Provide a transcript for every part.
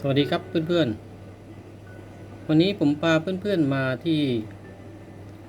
สวัสดีครับเพื่อนๆ วันนี้ผมพาเพื่อนๆมาที่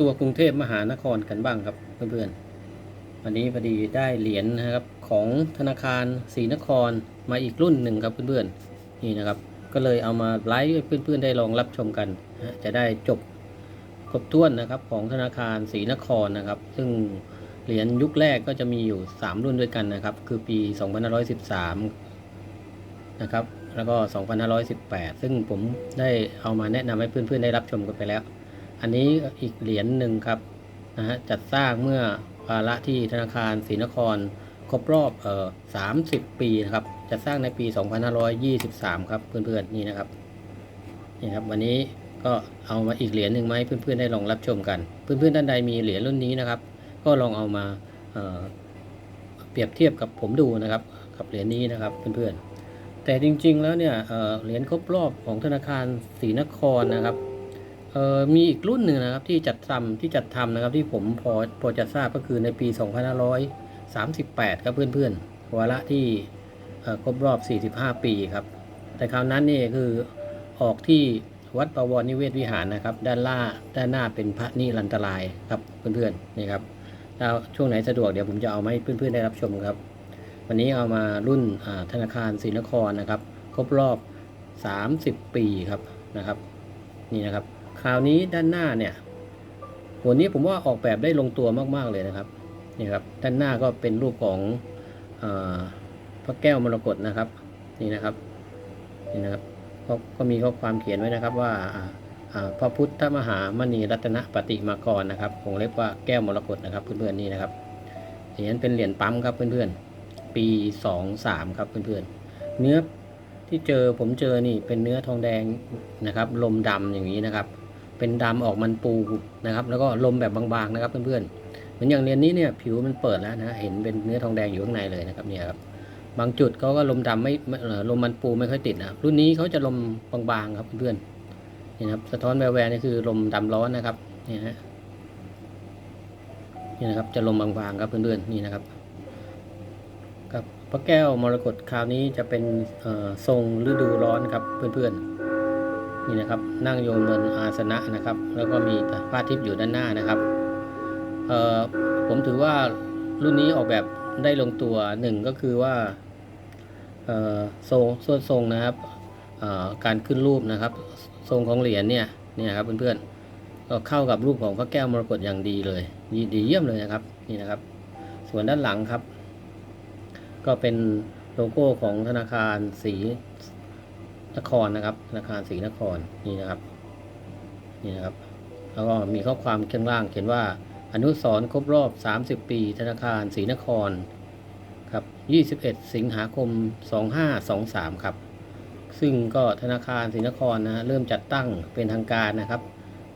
ตัวกรุงเทพมหานครกันบ้างครับเพื่อนๆ วันนี้พอดีได้เหรียญนะครับของธนาคารศรีนครมาอีกรุ่นหนึ่งครับเพื่อนๆ นี่นะครับ ก็เลยเอามาไลฟ์ให้เพื่อนๆได้ลองรับชมกัน จะได้จบครบถ้วนนะครับของธนาคารศรีนครนะครับ ซึ่งเหรียญยุคแรกก็จะมีอยู่ 3 รุ่นด้วยกันนะครับ คือปี 2513 นะครับ แล้วก็ 2518 ซึ่งผมได้เอามาแนะนำให้เพื่อนๆได้รับชมกันไปแล้ว อันนี้อีกเหรียญหนึ่งครับนะฮะจัดสร้างเมื่อวาระที่ธนาคารศรีนครครบรอบเอ่อ30 ปีนะครับจัดสร้างในปี 2523 ครับเพื่อนๆนี่นะครับนี่ครับ วันนี้ก็เอามาอีกเหรียญหนึ่งมาให้เพื่อนๆได้ลองรับชมกัน เพื่อนๆท่านใดมีเหรียญรุ่นนี้นะครับ ก็ลองเอามาเเปรียบเทียบกับผมดูนะครับ กับเหรียญนี้นะครับเพื่อนๆ แต่จริงๆแล้วเนี่ยเหรียญครบรอบของธนาคารศรีนครนะครับมีอีกรุ่นหนึ่งนะครับที่จัดทำที่จัดทำนะครับที่ผมพอพอจะทราบก็คือในปี 2538 ครับเพื่อนๆวาระที่ครบรอบ 45 ปีครับ แต่คราวนั้นนี่คือออกที่วัดประวรนิเวศวิหารนะครับ ด้านล่าด้านหน้าเป็นพระนิรันตรายครับเพื่อนๆนี่ครับถ้าช่วงไหนสะดวกเดี๋ยวผมจะเอามาให้เพื่อนๆได้รับชมครับ วันนี้เอามารุ่นธนาคารศรีนครนะครับ ครบรอบ 30 ปีครับนะครับ นี่นะครับ คราวนี้ด้านหน้าเนี่ยวันนี้ผมว่าออกแบบได้ลงตัวมาก ๆ เลยนะครับนี่ครับด้านหน้าก็เป็นรูปของอพระแก้วมรกตนะครับ นี่นะครับนี่นะครับก็ก็มีข้อความเขียนไว้นะครับว่าพระพุทธมหามณีรัตนปฏิมากรนะครับวงเล็บว่าแก้วมรกตนะครับเพื่อนๆนี่นะครับเหรียญเป็นเหรียญปั๊มครับเพื่อนๆ ปีสองสามครับเพื่อนๆ เนื้อที่เจอผมเจอนี่เป็นเนื้อทองแดงนะครับ ลมดำอย่างนี้นะครับ เป็นดำออกมันปูนะครับ แล้วก็ลมแบบบางๆนะครับเพื่อนๆ เหมือนอย่างเรียนนี้เนี่ยผิวมันเปิดแล้วนะเห็นเป็นเนื้อทองแดงอยู่ข้างในเลยนะครับเนี่ยครับบางจุดเขาก็ลมดำไม่ไม่ลมมันปูไม่ค่อยติดนะรุ่นนี้เขาจะลมบางๆครับเพื่อนๆนี่นะครับสะท้อนแววๆนี่คือลมดำร้อนนะครับนี่ฮะนี่นะครับจะลมบางๆครับเพื่อนๆนี่นะครับ พระแก้วมรกตคราวนี้จะเป็นทรงฤดูร้อนครับเพื่อนๆนี่นะครับนั่งโยนบนอาสนะนะครับ แล้วก็มีพระอาทิตย์อยู่ด้านหน้านะครับผมถือว่ารุ่นนี้ออกแบบได้ลงตัวหนึ่งก็คือว่าเอ่อทรงส่วนทรงนะครับการขึ้นรูปนะครับ ทรงของเหรียญเนี่ยเนี่ยครับเพื่อนๆก็เข้ากับรูปของพระแก้วมรกตอย่างดีเลยดีเยี่ยมเลยนะครับนี่นะครับ ส่วนด้านหลังครับ ก็เป็นโลโก้ของธนาคารศรีนครนะครับ ธนาคารศรีนครนี่นะครับนี่นะครับ แล้วก็มีข้อความข้างล่างเขียนว่าอนุสรครบรอบ 30 ปี ธนาคารศรีนครครับ 21 สิงหาคม 2523 ครับ ซึ่งก็ธนาคารศรีนครนะเริ่มจัดตั้งเป็นทางการนะครับ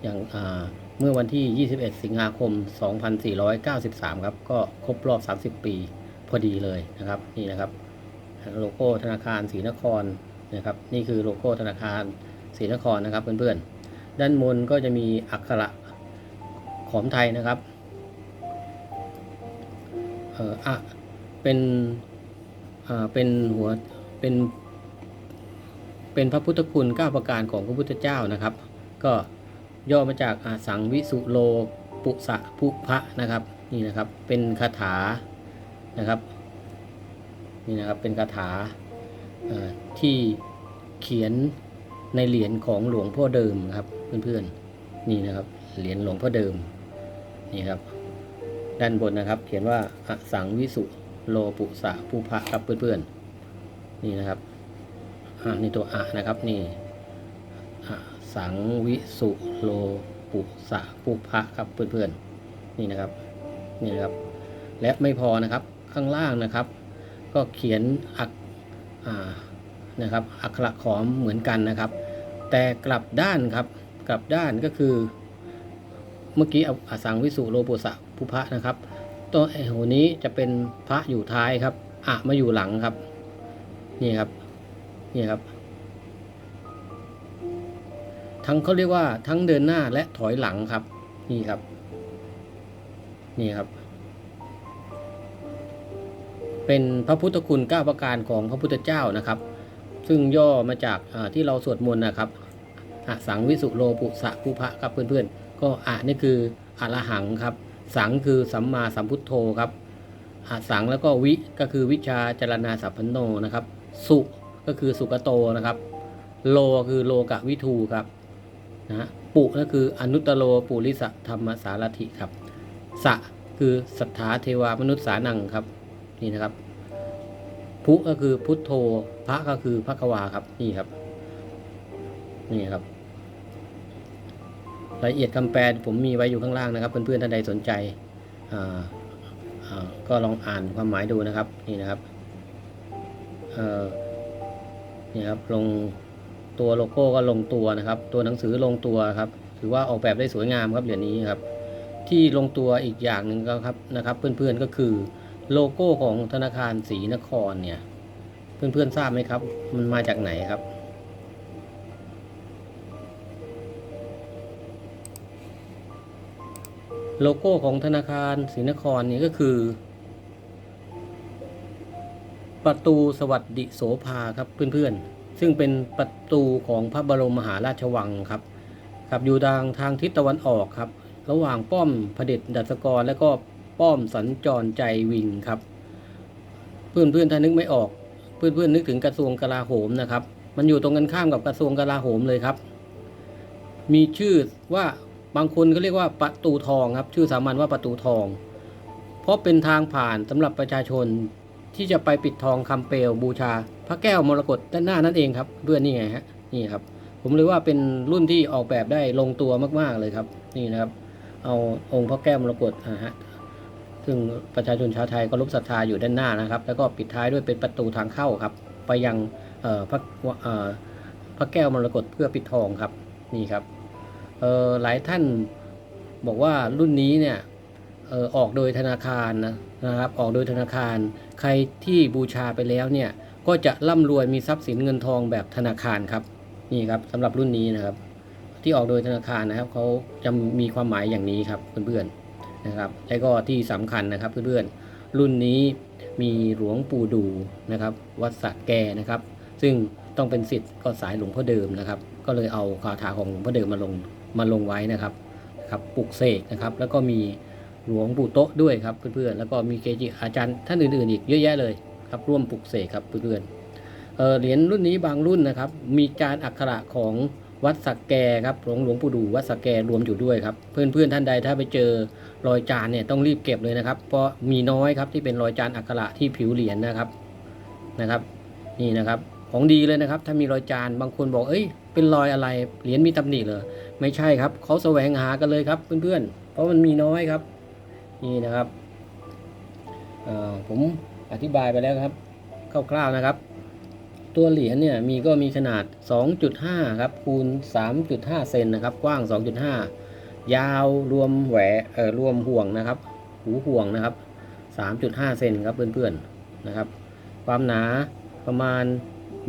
อย่างาเมื่อวันที่ 21 สิงหาคม 2493 ครับ ก็ครบรอบ 30 ปี อดีเลยนะครับนี่นะครับโลโก้ธนาคารศรีนครนะครับนี่คือโลโก้ธนาคารศรีนครนะครับเพื่อนๆด้านบนก็จะมีอักขระขอมไทยนะครับเอ่ออะเป็นอ่าเป็นหัวเป็นเป็นพระพุทธคุณเก้าประการของพระพุทธเจ้านะครับ ก็ย่อมาจากอาสังวิสุโลปุสะภุพะนะครับนี่นะครับเป็นคาถา นะครับนี่นะครับเป็นคาถาที่เขียนในเหรียญของหลวงพ่อเดิมครับเพื่อนๆนี่นะครับเหรียญหลวงพ่อเดิมนี่ครับด้านบนนะครับ เขียนว่าอสังวิสุโลปุสะภูพะครับเพื่อนๆนี่นะครับอ่านี่ตัวอะนะครับนี่อสังวิสุโลปุสะภูพะครับเพื่อนๆนี่นะครับนี่นะครับ และไม่พอนะครับ ข้างล่างนะครับ ก็เขียนอักนะครับอักขระขอมเหมือนกันนะครับ แต่กลับด้านครับกลับด้านก็คือ เมื่อกี้อสังวิสุโลปุสะภูพะนะครับตัวไอ้หัวนี้จะเป็นพระอยู่ท้ายครับอะมาอยู่หลังครับ นี่ครับนี่ครับ ทั้งเขาเรียกว่าทั้งเดินหน้าและถอยหลังครับ นี่ครับ นี่ครับ เป็นพระพุทธคุณเก้าประการของพระพุทธเจ้านะครับ ซึ่งย่อมาจากที่เราสวดมนต์นะครับอะสังวิสุโลปุสะภูพะครับเพื่อนๆ ก็อะนี่คืออรหังครับ สังคือสัมมาสัมพุทโธครับอะสังแล้วก็วิก็คือวิชาจรณาสัพพันโนนะครับ สุก็คือสุกโตนะครับ โลคือโลกะวิทูครับนะปุก็คืออนุตตโลปุริสธรรมสารถิครับสะคือสัทธาเทวามนุษย์สานังครับ นี่นะครับ พุก็คือพุทโธพระก็คือพระกวาครับนี่ครับ นี่ครับรายละเอียดคำแปลผมมีไว้อยู่ข้างล่างนะครับ เพื่อนๆท่านใดสนใจก็ลองอ่านความหมายดูนะครับ นี่นะครับนี่ครับลงตัวโลโก้ก็ลงตัวนะครับ ตัวหนังสือลงตัวครับ ถือว่าออกแบบได้สวยงามครับเหรียญนี้ครับ ที่ลงตัวอีกอย่างหนึ่งก็ครับนะครับ เพื่อนๆก็คือ โลโก้ของธนาคารศรีนครเนี่ย เพื่อนๆทราบไหมครับ มันมาจากไหนครับ โลโก้ของธนาคารศรีนครนี่ก็คือ ประตูสวัสดิโสภาครับเพื่อนๆ ซึ่งเป็นประตูของพระบรมมหาราชวังครับครับอยู่ทางทางทิศตะวันออกครับ ระหว่างป้อมพระเดชดัชกรและก็ ป้อมสัญจรใจวิงครับ เพื่อนเพื่อนถ้านึกไม่ออก เพื่อนเพื่อนนึกถึงกระทรวงกลาโหมนะครับ มันอยู่ตรงกันข้ามกับกระทรวงกลาโหมเลยครับ มีชื่อว่าบางคนก็เรียกว่าประตูทองครับ ชื่อสามัญว่าประตูทอง เพราะเป็นทางผ่านสำหรับประชาชนที่จะไปปิดทองคำเปลวบูชา พระแก้วมรกตด้านหน้านั่นเองครับเพื่อนนี่ไงฮะนี่ครับ ผมเลยว่าเป็นรุ่นที่ออกแบบได้ลงตัวมากๆเลยครับ นี่นะครับ เอาองค์พระแก้วมรกตนะฮะ ซึ่งประชาชนชาวไทยก็รบศรัทธาอยู่ด้านหน้านะครับ แล้วก็ปิดท้ายด้วยเป็นประตูทางเข้าครับ ไปยังพระพระแก้วมรกตเพื่อปิดทองครับนี่ครับหลายท่านบอกว่ารุ่นนี้เนี่ยออออกโดยธนาคารนะนะครับออกโดยธนาคาร ใครที่บูชาไปแล้วเนี่ยก็จะร่ำรวยมีทรัพย์สินเงินทองแบบธนาคารครับนี่ครับสำหรับรุ่นนี้นะครับ ที่ออกโดยธนาคารนะครับเขาจะมีความหมายอย่างนี้ครับเพื่อนๆ นะครับและก็ที่สำคัญนะครับเพื่อนๆรุ่นนี้มีหลวงปู่ดูนะครับ วัดสะแกนะครับ ซึ่งต้องเป็นสิทธิ์ก็สายหลวงพ่อเดิมนะครับ ก็เลยเอาคาถาของหลวงพ่อเดิมมาลงมาลงไว้นะครับครับปลุกเสกนะครับ แล้วก็มีหลวงปู่โต๊ะด้วยครับเพื่อนๆแล้วก็มีเกจิอาจารย์ท่านอื่นๆอีกเยอะแยะเลยครับร่วมปลุกเสกครับเพื่อนๆเอ่อเหรียญรุ่นนี้บางรุ่นนะครับ มีจานอักขระของ วัดสักแกครับหลวงหลวงปู่ดูวัดสักแกรวมอยู่ด้วยครับเพื่อนเพื่อนๆท่านใดถ้าไปเจอรอยจานเนี่ยต้องรีบเก็บเลยนะครับ เพราะมีน้อยครับที่เป็นรอยจานอักขระที่ผิวเหรียญนะครับนะครับ นี่นะครับของดีเลยนะครับ ถ้ามีรอยจานบางคนบอกเอ้ยเป็นรอยอะไรเหรียญมีตำหนิเหรอไม่ใช่ครับเขาแสวงหากันเลยครับเพื่อนๆ เพราะมันมีน้อยครับ นี่นะครับผมอธิบายไปแล้วครับคร่าวๆนะครับ ตัวเหรียญเนี่ยมีก็มีขนาด 2.5 ครับคูณ 3.5 เซนนะครับ กว้าง 2.5 ยาวรวมแหวเอ่อรวมห่วงนะครับ หูห่วงนะครับ 3.5 เซนครับเพื่อนๆนะครับ ความหนาประมาณ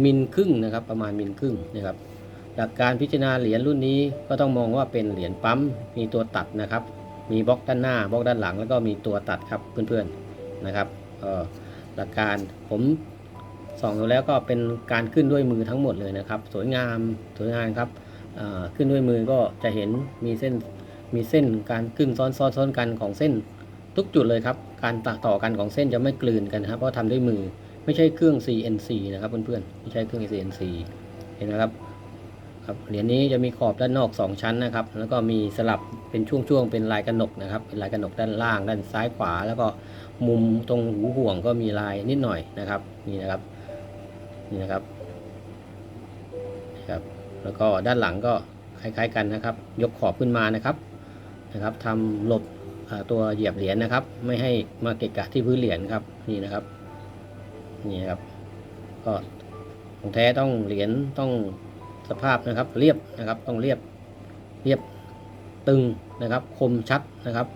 มิลครึ่งนะครับ ประมาณมิลครึ่งนะครับ หลักการพิจารณาเหรียญรุ่นนี้ก็ต้องมองว่าเป็นเหรียญปั๊มมีตัวตัดนะครับ มีบล็อกด้านหน้าบล็อกด้านหลัง แล้วก็มีตัวตัดครับเพื่อนๆนะครับเอ่อหลักการผม ส่องดูแล้วก็เป็นการขึ้นด้วยมือทั้งหมดเลยนะครับ สวยงามสวยงามครับขึ้นด้วยมือก็จะเห็นมีเส้นมีเส้นการขึ้นซ้อนซ้อนซ้อนกันของเส้น ทุกจุดเลยครับ การต่อต่อกันของเส้นจะไม่กลืนกันครับเพราะทำด้วยมือไม่ใช่เครื่อง CNC นะครับเพื่อนๆไม่ใช่เครื่อง CNC เห็นไหมครับครับเหรียญนี้จะมีขอบด้านนอก 2 ชั้นนะครับ แล้วก็มีสลับเป็นช่วงๆเป็นลายกระหนกนะครับ เป็นลายกระหนกด้านล่าง ด้านซ้ายขวา แล้วก็มุมตรงหูห่วงก็มีลายนิดหน่อยนะครับนี่นะครับ นี่นะครับนะครับ แล้วก็ด้านหลังก็คล้ายๆกันนะครับ ยกขอบขึ้นมานะครับนะครับทำหลบตัวเหยียบเหรียญนะครับ ไม่ให้มาเกะกะที่พื้นเหรียญครับนี่นะครับนี่นครับ ก็ของแท้ต้องเหรียญต้องสภาพนะครับ เรียบนะครับต้องเรียบเรียบตึงนะครับ คมชัดนะครับ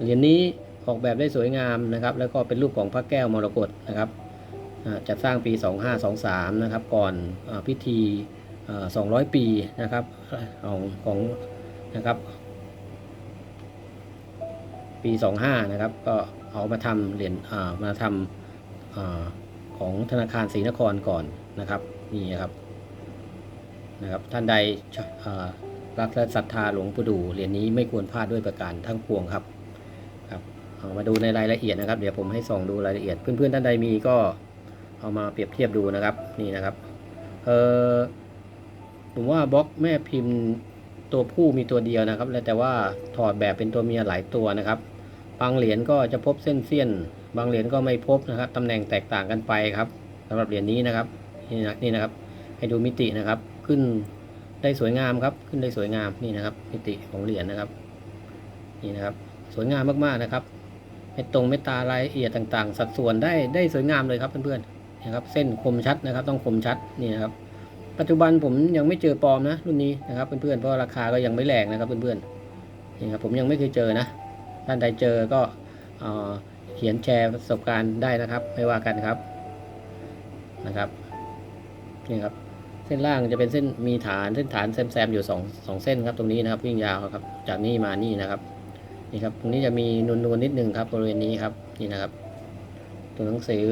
เหรียญนี้ออกแบบได้สวยงามนะครับ แล้วก็เป็นรูปของพระแก้วมรกตนะครับ จัดสร้างปี 2523 นะครับ ก่อนอพิธีอ่า200 ปีนะครับของของนะครับ ปี 25 นะครับ ก็เอามาทำเหรียญอ่ามาทำอของธนาคารศรีนครก่อนนะครับนี่นครับนะครับ ท่านใดรักและศรัทธาหลวงปู่ดูเหรียญนี้ไม่ควรพลาดด้วยประการทั้งปวงครับครับามาดูในรายละเอียดนะครับ เดี๋ยวผมให้ส่องดูรายละเอียด เพื่อนๆท่านใดมีก็ เอามาเปรียบเทียบดูนะครับนี่นะครับเออผมว่าบล็อกแม่พิมพ์ตัวผู้มีตัวเดียวนะครับแล้วแต่ว่าถอดแบบเป็นตัวเมียหลายตัวนะครับบางเหรียญก็จะพบเส้นเสี้ยน บางเหรียญก็ไม่พบนะครับตำแหน่งแตกต่างกันไปครับสำหรับเหรียญนี้นะครับนี่นะนี่นะครับ ให้ดูมิตินะครับขึ้นได้สวยงามครับขึ้นได้สวยงามนี่นะครับ มิติของเหรียญนะครับนี่นะครับ สวยงามมากๆนะครับเม็ดตรงเม็ดตารายละเอียดต่างๆ สัดส่วนได้ได้สวยงามเลยครับเพื่อนๆ นะครับ เส้นคมชัดนะครับ ต้องคมชัดนี่นะครับ ปัจจุบันผมยังไม่เจอปลอมนะรุ่นนี้นะครับเพื่อนๆเพราะราคาก็ยังไม่แรงนะครับเพื่อนๆนี่ครับผมยังไม่เคยเจอนะท่านใดเจอก็เขียนแชร์ประสบการณ์ได้นะครับ ไม่ว่ากันครับนะครับนี่ครับเส้นล่างจะเป็นเส้นมีฐานเส้นฐานแซมๆอยู่สองสองเส้นครับตรงนี้นะครับวิ่งยาวครับจากนี่มานี่นะครับนี่ครับตรงนี้จะมีนูนๆนิดนึงครับบริเวณนี้ครับนี่นะครับ ตัวหนังสือ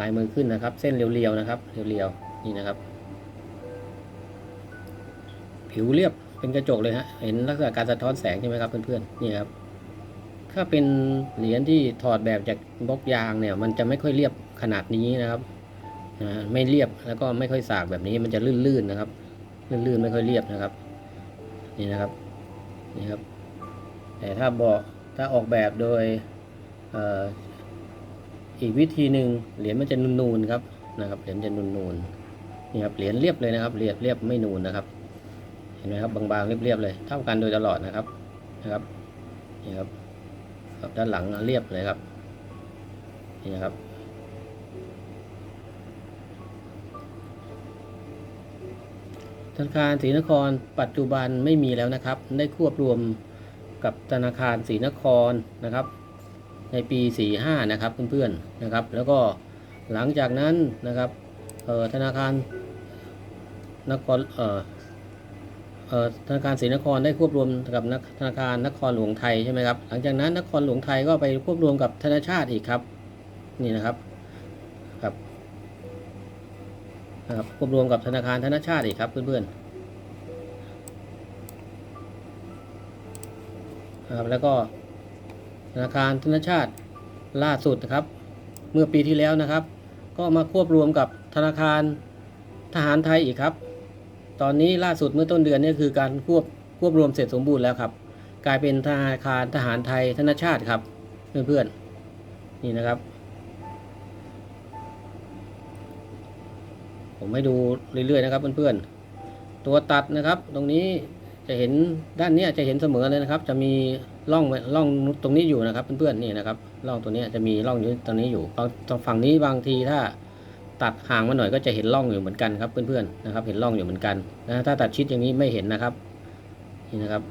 ลายมือขึ้นนะครับ เส้นเรียวๆนะครับ เรียวๆนี่นะครับ ผิวเรียบเป็นกระจกเลยฮะเห็นลักษณะการสะท้อนแสงใช่ไหมครับเพื่อนๆนี่ครับถ้าเป็นเหรียญที่ถอดแบบจากบล็อกยางเนี่ย มันจะไม่ค่อยเรียบขนาดนี้นะครับไม่เรียบแล้วก็ไม่ค่อยสากแบบนี้มันจะลื่นๆนะครับ ลื่นๆไม่ค่อยเรียบนะครับ นี่นะครับนี่ครับ แต่ถ้าบอกถ้าออกแบบโดย อีกวิธีหนึ่งเหรียญมันจะนูนๆครับนะครับเหรียญจะนูนๆนี่ครับเหรียญเรียบเลยนะครับเรียบเรียบไม่นูนนะครับ เห็นไหมครับบางๆเรียบๆเลยเท่ากันโดยตลอดนะครับนะครับนี่ครับครับด้านหลังเรียบเลยครับนี่นะครับธนาคารศรีนครปัจจุบันไม่มีแล้วนะครับ ได้ควบรวมกับธนาคารศรีนครนะครับ ในปี 45 นะครับเพื่อนๆนะครับ แล้วก็หลังจากนั้นนะครับธนาคารนครธนาคารศรีนครได้ควบรวมกับธนาคารนครหลวงไทยใช่ไหมครับหลังจากนั้นนครหลวงไทยก็ไปควบรวมกับธนาชาติอีกครับนี่นะครับครับนะครับควบรวมกับธนาคารธนาชาติอีกครับเพื่อนๆนะครับแล้วก็ ธนาคารธนชาติล่าสุดนะครับ เมื่อปีที่แล้วนะครับ ก็มาควบรวมกับธนาคารทหารไทยอีกครับ ตอนนี้ล่าสุดเมื่อต้นเดือนนี่คือการควบควบรวมเสร็จสมบูรณ์แล้วครับ กลายเป็นธนาคารทหารไทยธนชาติครับเพื่อนๆนี่นะครับ ผมให้ดูเรื่อยๆนะครับเพื่อนๆตัวตัดนะครับ ตรงนี้จะเห็นด้านนี้จะเห็นเสมอเลยนะครับ จะมี ร่องร่องตรงนี้อยู่นะครับเพื่อนๆนี่นะครับร่องตัวนี้จะมีร่องอยู่ตรงนี้อยู่ตรงฝั่งนี้บางทีถ้าตัดห่างมาหน่อยก็จะเห็นร่องอยู่เหมือนกันครับเพื่อนๆนะครับ เห็นร่องอยู่เหมือนกันนะถ้าตัดชิดอย่างนี้ไม่เห็นนะครับนี่นะครับ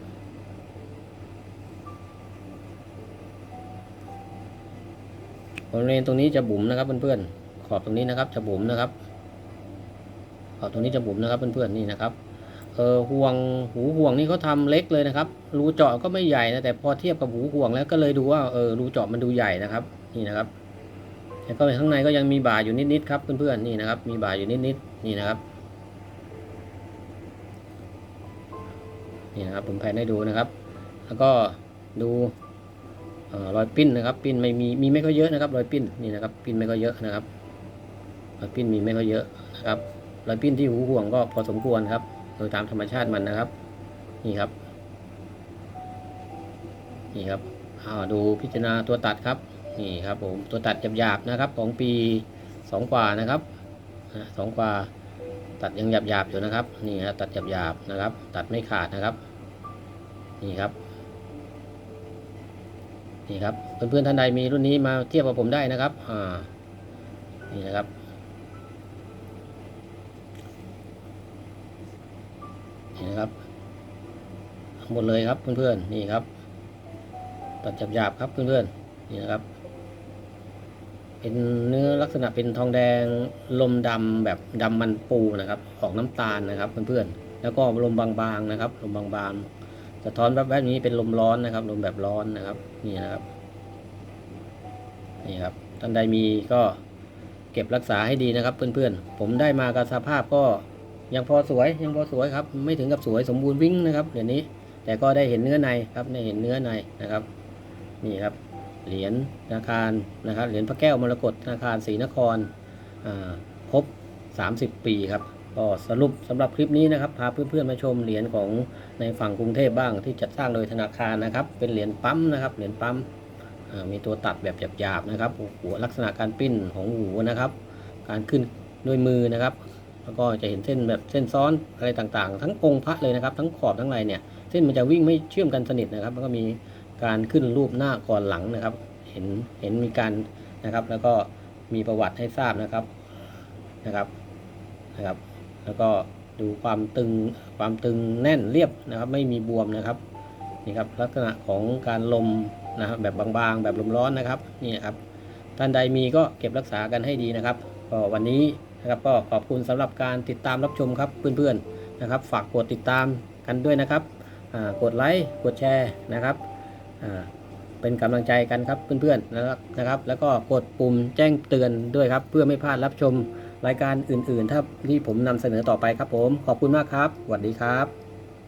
บริเวณตรงนี้จะบุ๋มนะครับเพื่อนๆขอบตรงนี้นะครับจะบุ๋มนะครับขอบตรงนี้จะบุ๋มนะครับเพื่อนๆนี่นะครับ ออห่วงหูห่วงนี่เขาทำเล็กเลยนะครับ รูเจาะก็ไม่ใหญ่นะแต่พอเทียบกับหูห่วงแล้วก็เลยดูว่าเออรูเจาะมันดูใหญ่นะครับ นี่นะครับแล้วก็ข้างในก็ยังมีบ่าอยู่นิดๆครับเพื่อนๆนี่นะครับ มีบ่าอยู่นิดๆนี่นะครับนี่นะครับผมแผนให้ดูนะครับ แล้วก็ดูเอ่อรอยปิ้นนะครับ ปิ้นไม่มีมีไม่ค่อยเยอะนะครับ รอยปิ้นนี่นะครับ ปิ้นไม่ค่อยเยอะนะครับรอยปิ้นมีไม่ค่อยเยอะนะครับรอยปิ้นที่หูห่วงก็พอสมควรครับ โดยตามธรรมชาติมันนะครับ นี่ครับ นี่ครับอ้าดูพิจารณาตัวตัดครับ นี่ครับผมตัวตัดหยาบๆนะครับของปีสองกว่านะครับสองกว่าตัดยังหยาบๆอยู่นะครับ นี่ครับตัดหยาบๆนะครับ ตัดไม่ขาดนะครับ นี่ครับนี่ครับเพื่อนๆท่านใดมีรุ่นนี้มาเทียบกับผมได้นะครับอ่านี่นะครับ นะครับทั้งหมดเลยครับเพื่อนๆนี่ครับ ตัดหยาบๆครับเพื่อนๆนี่นะครับ เป็นเนื้อลักษณะเป็นทองแดงลมดำแบบดำมันปูนะครับ ออกน้ำตาลนะครับเพื่อนๆแล้วก็ลมบางๆนะครับลมบางๆสะท้อนแบบแบบนี้เป็นลมร้อนนะครับ ลมแบบร้อนนะครับนี่นะครับนี่ครับท่านใดมีก็เก็บรักษาให้ดีนะครับเพื่อนๆ ผมได้มากับสภาพก็ ยังพอสวยยังพอสวยครับ ไม่ถึงกับสวยสมบูรณ์วิ่งนะครับเดี๋ยวนี้ แต่ก็ได้เห็นเนื้อในครับได้เห็นเนื้อในนะครับ นี่ครับเหรียญธนาคารนะครับเหรียญพระแก้วมรกตธนาคารศรีนครอ่าครบ 30 ปีครับก็สรุปสำหรับคลิปนี้นะครับพาเพื่อนๆมาชมเหรียญของในฝั่งกรุงเทพบ้างที่จัดสร้างโดยธนาคารนะครับ เป็นเหรียญปั๊มนะครับเหรียญปั๊มมีตัวตัดแบบหยาบๆนะครับหัวลักษณะการปิ้นของหูนะครับ การขึ้นด้วยมือนะครับ แล้วก็จะเห็นเส้นแบบเส้นซ้อนอะไรต่างๆ ทั้งองค์พระเลยนะครับ ทั้งขอบทั้งอะไรเนี่ยเส้นมันจะวิ่งไม่เชื่อมกันสนิทนะครับแล้วก็มีการขึ้นรูปหน้าก่อนหลังนะครับ เห็นเห็นมีการนะครับ แล้วก็มีประวัติให้ทราบนะครับนะครับนะครับ แล้วก็ดูความตึงความตึงแน่นเรียบนะครับ ไม่มีบวมนะครับนี่ครับลักษณะของการลมนะครับแบบบางๆ แบบลมร้อนนะครับนี่ครับท่านใดมีก็เก็บรักษากันให้ดีนะครับก็วันนี้ นะครับก็ขอบคุณสำหรับการติดตามรับชมครับเพื่อนๆนะครับ ฝากกดติดตามกันด้วยนะครับกดไลค์กดแชร์นะครับเป็นกำลังใจกันครับเพื่อนๆนะครับนะครับ แล้วก็กดปุ่มแจ้งเตือนด้วยครับ เพื่อไม่พลาดรับชมรายการอื่นๆ ถ้าที่ผมนำเสนอต่อไปครับผม ขอบคุณมากครับสวัสดีครับ